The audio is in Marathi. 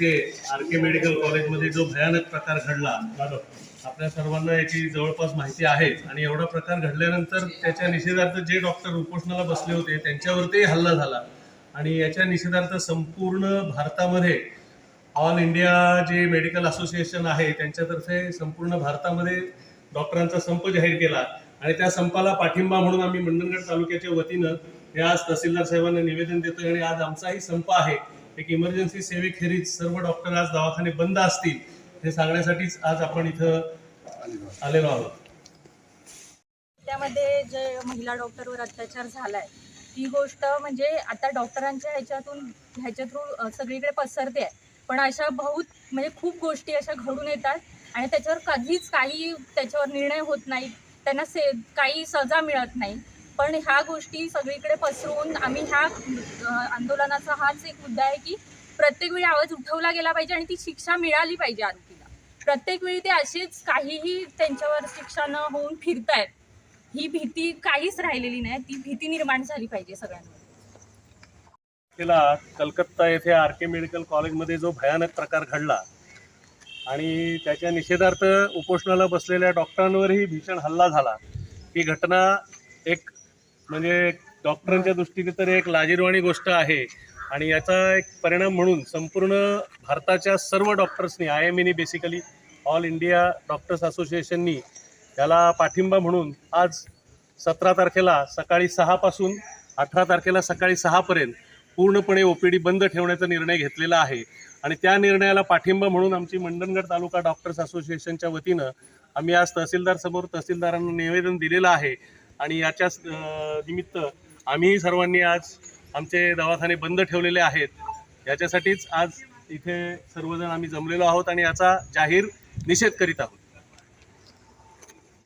येथे आर के मेडिकल कॉलेजमध्ये जो भयानक प्रकार घडला आपल्या सर्वांना याची जवळपास माहिती आहे आणि एवढा प्रकार घडल्यानंतर त्याच्या निषेधार्थ जे डॉक्टर उपोषणाला बसले होते त्यांच्यावरती हल्ला झाला. आणि याच्या निषेधार्थ संपूर्ण भारतामध्ये ऑल इंडिया जे मेडिकल असोसिएशन आहे त्यांच्यातर्फे संपूर्ण भारतामध्ये डॉक्टरांचा संप जाहीर केला. आणि त्या संपाला पाठिंबा म्हणून आम्ही मंडणगड तालुक्याच्या वतीनं हे आज तहसीलदार साहेबांना निवेदन देतोय आणि आज आमचाही संप आहे. एक इमर्जन्सी सेवेखेरीज सर्व डॉक्टर आज दवाखाने बंद असतील हे सांगण्यासाठीच आज आपण इथं आलेलो आहोत. त्यामध्ये जे महिला डॉक्टरवर अत्याचार झालाय ती गोष्ट म्हणजे आता डॉक्टरांच्या ह्याच्यातून ह्याच्या थ्रू सगळीकडे पसरते आहे. पण अशा बहुत म्हणजे खूप गोष्टी अशा घडून येतात आणि त्याच्यावर कधीच काही त्याच्यावर निर्णय होत नाही. त्यांना से काही सजा मिळत नाही. पण ह्या गोष्टी सगळीकडे पसरवून आम्ही ह्या आंदोलनाचा हाच एक मुद्दा आहे की प्रत्येक वेळी आवाज उठवला गेला पाहिजे आणि ती शिक्षा मिळाली पाहिजे आरोपीला. प्रत्येक वेळी ते असेच काहीही त्यांच्यावर शिक्षा न होऊन फिरतायत. ही भीती काहीच राहिलेली नाही ती भीती निर्माण झाली पाहिजे सगळ्यांना तिला कलकत्ता येथे आर के मेडिकल कॉलेजमध्ये जो भयानक प्रकार घडला आणि त्याच्या निषेधार्थ उपोषणाला बसलेल्या डॉक्टरांवरही भीषण हल्ला झाला. ही घटना एक म्हणजे डॉक्टरांच्या दृष्टीने तर एक लाजीरवाणी गोष्ट आहे. आणि याचा एक परिणाम म्हणून संपूर्ण भारताच्या सर्व डॉक्टर्सनी I M any basically all India doctors असोसिएशननी याला पाठिंबा म्हणून आज सतरा तारखेला सकाळी सहापासून अठरा तारखेला सकाळी सहापर्यंत पूर्णपणे ओ पी डी बंद ठेवण्याचा निर्णय घेतलेला आहे. आणि त्या निर्णयाला पाठिंबा म्हणून आमची मंडणगड तालुका डॉक्टर्स असोसिएशनच्या वतीनं आम्ही आज तहसीलदार समोर तहसीलदारांना निवेदन दिलेलं आहे. आणि याच्याच निमित्त आम्ही सर्वांनी आज आमचे दवाखाने बंद ठेवलेले आहेत. याच्यासाठीच आज इथे सर्वजण आम्ही जमलेलो आहोत आणि याचा जाहीर निषेध करीत आहोत.